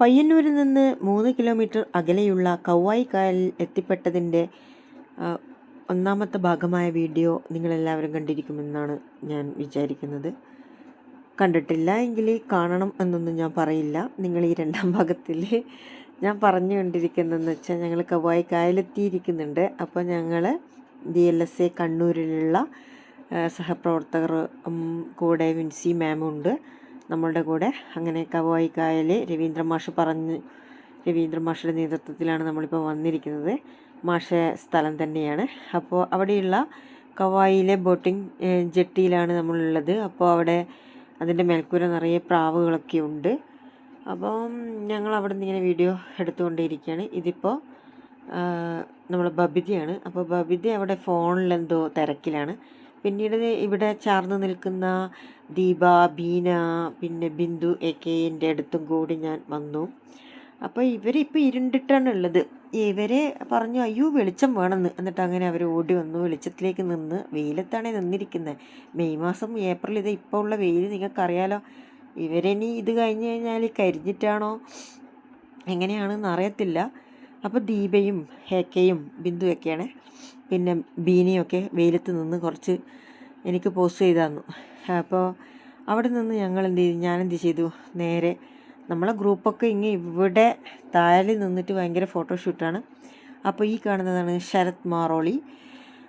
പയ്യന്നൂരിൽ നിന്ന് മൂന്ന് കിലോമീറ്റർ അകലെയുള്ള കൗവായി കായലിൽ എത്തിപ്പെട്ടതിന്റെ ഒന്നാമത്തെ ഭാഗമായ വീഡിയോ നിങ്ങളെല്ലാവരും കണ്ടിരിക്കുമെന്നാണ് ഞാൻ വിചാരിക്കുന്നത്. കണ്ടിട്ടില്ല എങ്കിൽ കാണണം എന്നൊന്നും ഞാൻ പറയില്ല. നിങ്ങൾ ഈ രണ്ടാം ഭാഗത്തിൽ ഞാൻ പറഞ്ഞു കൊണ്ടിരിക്കുന്നതെന്ന് വെച്ചാൽ ഞങ്ങൾ കവായി കായലെത്തിയിരിക്കുന്നുണ്ട് അപ്പോൾ ഞങ്ങൾ ഡി എൽ എസ് എ കണ്ണൂരിലുള്ള സഹപ്രവർത്തകർ കൂടെ വിൻസി മാമും ഉണ്ട് നമ്മളുടെ കൂടെ. അങ്ങനെ കവായിക്കായൽ രവീന്ദ്ര മാഷ് പറഞ്ഞ് രവീന്ദ്ര മാഷയുടെ നേതൃത്വത്തിലാണ് നമ്മളിപ്പോൾ വന്നിരിക്കുന്നത്. മാഷ സ്ഥലം തന്നെയാണ്. അപ്പോൾ അവിടെയുള്ള കവായിലെ ബോട്ടിംഗ് ജെട്ടിയിലാണ് നമ്മളുള്ളത്. അപ്പോൾ അവിടെ അതിന്റെ മേൽക്കൂര നിറയെ പ്രാവുകളൊക്കെ ഉണ്ട്. അപ്പം ഞങ്ങൾ അവിടെ നിന്ന് ഇങ്ങനെ വീഡിയോ എടുത്തുകൊണ്ടേയിരിക്കുകയാണ്. ഇതിപ്പോൾ നമ്മൾ ബബിതയാണ്. അപ്പോൾ ബബിത അവിടെ ഫോണിലെന്തോ തിരക്കിലാണ്. പിന്നീട് ഇവിടെ ചാർന്ന് നിൽക്കുന്ന ദീപ ബീന പിന്നെ ബിന്ദു എ കെ എന്റെ അടുത്തും കൂടി ഞാൻ വന്നു. അപ്പോൾ ഇവരിപ്പോൾ ഇരുണ്ടിട്ടാണ് ഉള്ളത് ഇവരെ പറഞ്ഞു അയ്യോ വെളിച്ചം വേണമെന്ന്. എന്നിട്ട് അങ്ങനെ അവർ ഓടി വന്നു വെളിച്ചത്തിലേക്ക് നിന്ന് വെയിലത്താണ് നിന്നിരിക്കുന്നത് മെയ് മാസം ഏപ്രിൽ ഇത് ഇപ്പോൾ ഉള്ള വെയിൽ നിങ്ങൾക്കറിയാലോ ഇവരിനി ഇത് കഴിഞ്ഞ് കഴിഞ്ഞാൽ കരിഞ്ഞിട്ടാണോ? എങ്ങനെയാണെന്ന് അറിയത്തില്ല. അപ്പോൾ ദീപയും ഹേക്കയും ബിന്ദുവൊക്കെയാണ് പിന്നെ ബീനിയൊക്കെ വെയിലത്ത് നിന്ന് കുറച്ച് എനിക്ക് പോസ്റ്റ് ചെയ്തു തന്നു അപ്പോൾ അവിടെ നിന്ന് ഞങ്ങൾ എന്ത് ചെയ്തു? ഞാൻ എന്ത് ചെയ്തു? നേരെ നമ്മളെ ഗ്രൂപ്പൊക്കെ ഇങ്ങനെ ഇവിടെ താഴെ നിന്നിട്ട് ഭയങ്കര ഫോട്ടോഷൂട്ടാണ് അപ്പോൾ ഈ കാണുന്നതാണ് ശരത് മാറോളി.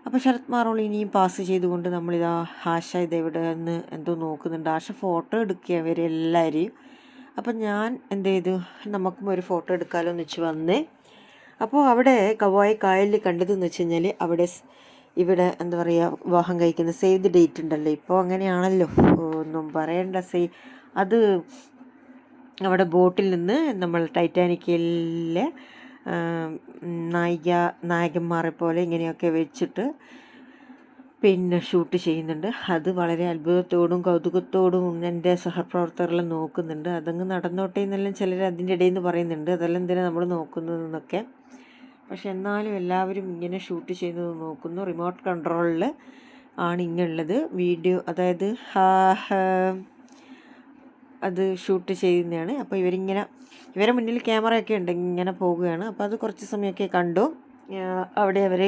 അപ്പോൾ ശരത് മാറോളി ഇനിയും പാസ് ചെയ്തുകൊണ്ട് നമ്മളിതാ ആശ എവിടെ നിന്ന് എന്തോ നോക്കുന്നുണ്ട്. ആശ ഫോട്ടോ എടുക്കുക ഇവരെല്ലാവരെയും അപ്പം ഞാൻ എന്ത് ചെയ്തു? നമുക്കും ഒരു ഫോട്ടോ എടുക്കാമല്ലോ എന്ന് വെച്ച് വന്നേ. അപ്പോൾ അവിടെ കവായി കായലിൽ കണ്ടതെന്ന് വെച്ച് കഴിഞ്ഞാൽ അവിടെ ഇവിടെ എന്താ പറയുക വിവാഹം കഴിക്കുന്ന സേവ് ദി ഡേറ്റ് ഉണ്ടല്ലോ. ഇപ്പോൾ അങ്ങനെയാണല്ലോ. ഒന്നും പറയണ്ട സേ അത് അവിടെ ബോട്ടിൽ നിന്ന് നമ്മൾ ടൈറ്റാനിക്കിലെ നായിക നായകന്മാരെ പോലെ ഇങ്ങനെയൊക്കെ വെച്ചിട്ട് പിന്നെ ഷൂട്ട് ചെയ്യുന്നുണ്ട്. അത് വളരെ അത്ഭുതത്തോടും കൗതുകത്തോടും എന്റെ സഹപ്രവർത്തകരെല്ലാം നോക്കുന്നുണ്ട്. അതങ്ങ് നടന്നോട്ടേ എന്നെല്ലാം ചിലർ അതിന്റെ ഇടയിൽ നിന്ന് പറയുന്നുണ്ട്. അതെല്ലാം എന്തിനാണ് നമ്മൾ നോക്കുന്നതെന്നൊക്കെ. പക്ഷെ എന്നാലും എല്ലാവരും ഇങ്ങനെ ഷൂട്ട് ചെയ്യുന്നത് നോക്കുന്നു. റിമോട്ട് കൺട്രോളിൽ ആണ് ഇങ്ങുള്ളത്. വീഡിയോ അതായത് അത് ഷൂട്ട് ചെയ്യുന്നതാണ്. അപ്പോൾ ഇവരിങ്ങനെ ഇവരെ മുന്നിൽ ക്യാമറയൊക്കെ ഉണ്ട് ഇങ്ങനെ പോവുകയാണ് അപ്പോൾ അത് കുറച്ച് സമയമൊക്കെ കണ്ടു. അവിടെ അവർ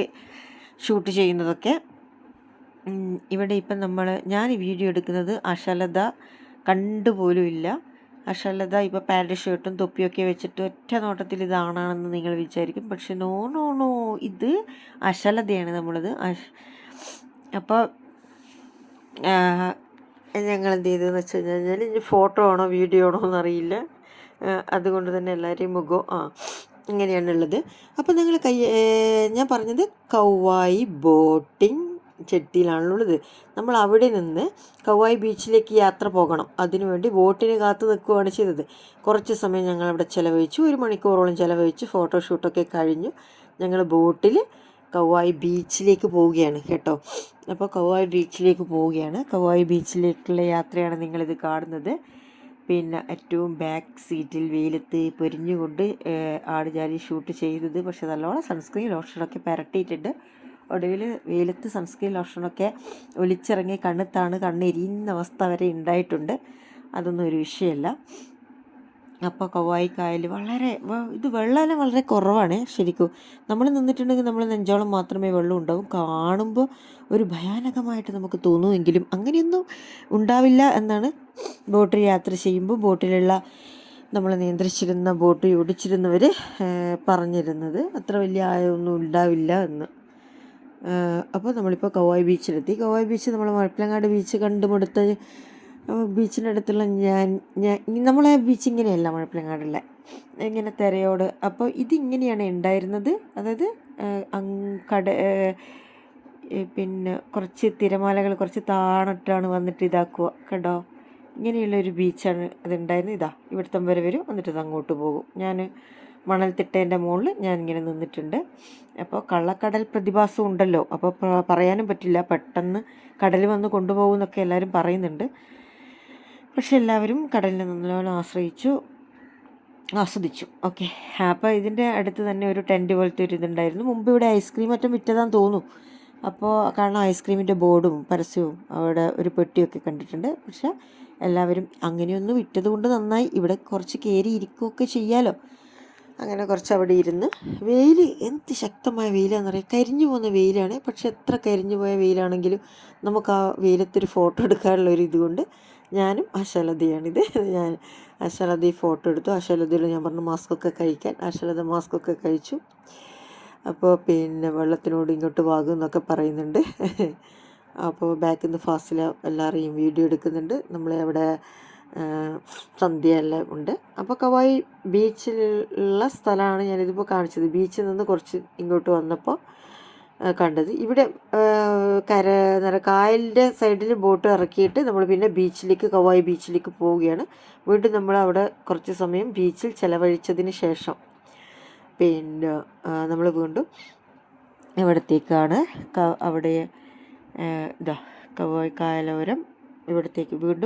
ഷൂട്ട് ചെയ്യുന്നതൊക്കെ. ഇവിടെ ഇപ്പം നമ്മൾ ഞാൻ വീഡിയോ എടുക്കുന്നത് അശലത കണ്ടുപോലും ഇല്ല. അശലത ഇപ്പോൾ പാന്റ് ഷർട്ടും തൊപ്പിയൊക്കെ വെച്ചിട്ട് ഒറ്റ നോട്ടത്തിൽ ഇതാണെന്ന് നിങ്ങൾ വിചാരിക്കും. പക്ഷെ നോ നോ നോ ഇത് അശലതയാണ് നമ്മളത്. അപ്പോൾ ഞങ്ങൾ എന്ത് ചെയ്തതെന്ന് വെച്ച് കഴിഞ്ഞാൽ ഇനി ഫോട്ടോ ആണോ വീഡിയോ ആണോ എന്നറിയില്ല. അതുകൊണ്ട് തന്നെ എല്ലാവരെയും മുഖം ആ ഇങ്ങനെയാണുള്ളത്. അപ്പോൾ നിങ്ങൾ കൈ ഞാൻ പറഞ്ഞത് കൗവായി ബോട്ടിംഗ് ചെട്ടിയിലാണുള്ളത്. നമ്മൾ അവിടെ നിന്ന് കവായ് ബീച്ചിലേക്ക് യാത്ര പോകണം. അതിനുവേണ്ടി ബോട്ടിന് കാത്തു നിൽക്കുകയാണ് ചെയ്തത്. കുറച്ച് സമയം ഞങ്ങൾ അവിടെ ചിലവഴിച്ചു. ഒരു മണിക്കൂറോളം ചിലവഴിച്ച് ഫോട്ടോഷൂട്ടൊക്കെ കഴിഞ്ഞു. ഞങ്ങൾ ബോട്ടിൽ കവായ് ബീച്ചിലേക്ക് പോവുകയാണ് കേട്ടോ. അപ്പോൾ കവായ് ബീച്ചിലേക്ക് പോവുകയാണ്. കവായ് ബീച്ചിലേക്കുള്ള യാത്രയാണ് നിങ്ങളിത് കാണുന്നത്. പിന്നെ ഏറ്റവും ബാക്ക് സീറ്റിൽ വെയിലത്ത് പൊരിഞ്ഞുകൊണ്ട് ആടുജാലി ഷൂട്ട് ചെയ്തത്. പക്ഷെ നല്ലോണം സൺസ്ക്രീൻ ലോഷനൊക്കെ പുരട്ടിയിട്ടുണ്ട്. ഒടുവിൽ വെയിലത്ത് സൺസ്ക്രീൻ ലോഷനൊക്കെ ഒലിച്ചിറങ്ങി കണ്ണുത്താണ് കണ്ണെരിയുന്ന അവസ്ഥ വരെ ഉണ്ടായിട്ടുണ്ട്. അതൊന്നും ഒരു വിഷയമല്ല. അപ്പോൾ കവായിക്കായൽ വളരെ ഇത് വെള്ളം വളരെ കുറവാണ് ശരിക്കും. നമ്മൾ നിന്നിട്ടുണ്ടെങ്കിൽ നമ്മൾ നെഞ്ചോളം മാത്രമേ വെള്ളം ഉണ്ടാവും. കാണുമ്പോൾ ഒരു ഭയാനകമായിട്ട് നമുക്ക് തോന്നുമെങ്കിലും അങ്ങനെയൊന്നും ഉണ്ടാവില്ല എന്നാണ് ബോട്ടിൽ യാത്ര ചെയ്യുമ്പോൾ ബോട്ടിലുള്ള നമ്മൾ നിയന്ത്രിച്ചിരുന്ന ബോട്ട് ഓടിച്ചിരുന്നവർ പറഞ്ഞിരുന്നത്. അത്ര വലിയ ആയൊന്നും ഉണ്ടാവില്ല എന്ന്. അപ്പോൾ നമ്മളിപ്പോൾ കവായി ബീച്ചിലെത്തി. കവായി ബീച്ച് നമ്മൾ മഴപ്പിലങ്ങാട് ബീച്ച് കണ്ടുമുടുത്ത് ബീച്ചിന്റെ അടുത്തുള്ള ഞാൻ ഞാൻ നമ്മളെ ബീച്ച് ഇങ്ങനെയല്ല മഴപ്പിലങ്ങാടുള്ള ഇങ്ങനെ തിരയോട്. അപ്പോൾ ഇതിങ്ങനെയാണ് ഉണ്ടായിരുന്നത് അതായത് കട പിന്നെ കുറച്ച് തിരമാലകൾ കുറച്ച് താണിട്ടാണ് വന്നിട്ട് ഇതാക്കുക കേട്ടോ ഇങ്ങനെയുള്ള ഒരു ബീച്ചാണ് അതുണ്ടായിരുന്നത് ഇതാ ഇവിടുത്തെ വരെ വരും. എന്നിട്ട് അങ്ങോട്ട് പോകും. ഞാൻ മണൽത്തിട്ടേന്റെ മുകളിൽ ഞാൻ ഇങ്ങനെ നിന്നിട്ടുണ്ട്. അപ്പോൾ കള്ളക്കടൽ പ്രതിഭാസം ഉണ്ടല്ലോ. അപ്പോൾ പറയാനും പറ്റില്ല. പെട്ടെന്ന് കടൽ വന്ന് കൊണ്ടുപോകുമെന്നൊക്കെ എല്ലാവരും പറയുന്നുണ്ട്. പക്ഷെ എല്ലാവരും കടലിനെ നല്ലോണം ആശ്രയിച്ചു ആസ്വദിച്ചു. ഓക്കെ. അപ്പോൾ ഇതിന്റെ അടുത്ത് തന്നെ ഒരു ടെന്റ് പോലത്തെ ഒരു ഇതുണ്ടായിരുന്നു. മുമ്പ് ഇവിടെ ഐസ്ക്രീം മറ്റും വിറ്റതാന്ന് തോന്നുന്നു. അപ്പോൾ കാരണം ഐസ്ക്രീമിന്റെ ബോർഡും പരസ്യവും അവിടെ ഒരു പെട്ടിയൊക്കെ കണ്ടിട്ടുണ്ട്. പക്ഷെ എല്ലാവരും അങ്ങനെയൊന്നും വിറ്റതുകൊണ്ട് നന്നായി. ഇവിടെ കുറച്ച് കയറി ഇരിക്കുകയൊക്കെ ചെയ്യാലോ. അങ്ങനെ കുറച്ച് അവിടെ ഇരുന്ന്. വെയിൽ എന്ത് ശക്തമായ വെയിലാണെന്ന് പറയാം കരിഞ്ഞു പോകുന്ന വെയിലാണ്. പക്ഷെ എത്ര കരിഞ്ഞു പോയ വെയിലാണെങ്കിലും നമുക്ക് ആ വെയിലത്തൊരു ഫോട്ടോ എടുക്കാനുള്ള ഒരു ഇതുകൊണ്ട് ഞാനും അശലതയാണിത് ഞാൻ അശലത ഫോട്ടോ എടുത്തു. അശലതയിൽ ഞാൻ പറഞ്ഞു മാസ്കൊക്കെ കഴിക്കാൻ. അശലത മാസ്കൊക്കെ കഴിച്ചു. അപ്പോൾ പിന്നെ വെള്ളത്തിനോട് ഇങ്ങോട്ട് വാകും എന്നൊക്കെ പറയുന്നുണ്ട്. അപ്പോൾ ബാക്കിൽ നിന്ന് ഫാസ്റ്റിൽ എല്ലാവരെയും വീഡിയോ എടുക്കുന്നുണ്ട്. നമ്മളെ അവിടെ ആ, സന്ധ്യ എല്ലാം ഉണ്ട്. അപ്പോൾ കവായി ബീച്ചിലുള്ള സ്ഥലമാണ് ഞാനിതിപ്പോൾ കാണിച്ചത്. ബീച്ചിൽ നിന്ന് കുറച്ച് ഇങ്ങോട്ട് വന്നപ്പോൾ കണ്ടത്. ഇവിടെ കര എന്താ കായലിന്റെ സൈഡിൽ ബോട്ട് ഇറക്കിയിട്ട് നമ്മൾ പിന്നെ ബീച്ചിലേക്ക് കവായി ബീച്ചിലേക്ക് പോവുകയാണ്. വീണ്ടും നമ്മൾ അവിടെ കുറച്ച് സമയം ബീച്ചിൽ ചിലവഴിച്ചതിന് ശേഷം പിന്നെ നമ്മൾ വീണ്ടും ഇവിടത്തേക്കാണ്. അവിടെ ഇതാ കവായി കായലോരം ഇവിടത്തേക്ക് വീണ്ടും